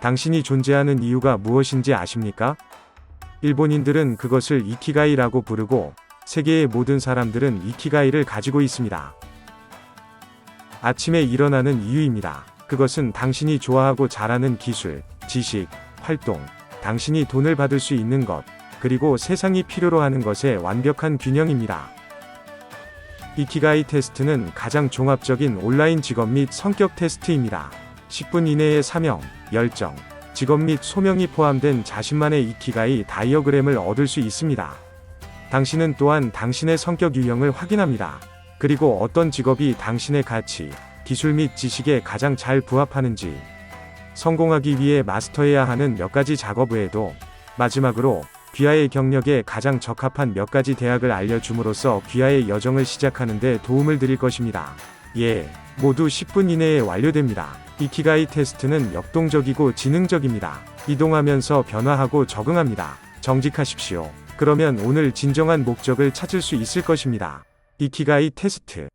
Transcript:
당신이 존재하는 이유가 무엇인지 아십니까? 일본인들은 그것을 이키가이라고 부르고 세계의 모든 사람들은 이키가이를 가지고 있습니다. 아침에 일어나는 이유입니다. 그것은 당신이 좋아하고 잘하는 기술, 지식, 활동, 당신이 돈을 받을 수 있는 것, 그리고 세상이 필요로 하는 것의 완벽한 균형입니다. 이키가이 테스트는 가장 종합적인 온라인 직업 및 성격 테스트입니다. 10분 이내의 사명, 열정, 직업 및 소명이 포함된 자신만의 이키가이 다이어그램을 얻을 수 있습니다. 당신은 또한 당신의 성격 유형을 확인합니다. 그리고 어떤 직업이 당신의 가치, 기술 및 지식에 가장 잘 부합하는지, 성공하기 위해 마스터해야 하는 몇 가지 작업 외에도, 마지막으로, 귀하의 경력에 가장 적합한 몇 가지 대학을 알려줌으로써 귀하의 여정을 시작하는 데 도움을 드릴 것입니다. 예, 모두 10분 이내에 완료됩니다. 이키가이 테스트는 역동적이고 지능적입니다. 이동하면서 변화하고 적응합니다. 정직하십시오. 그러면 오늘 진정한 목적을 찾을 수 있을 것입니다. 이키가이 테스트.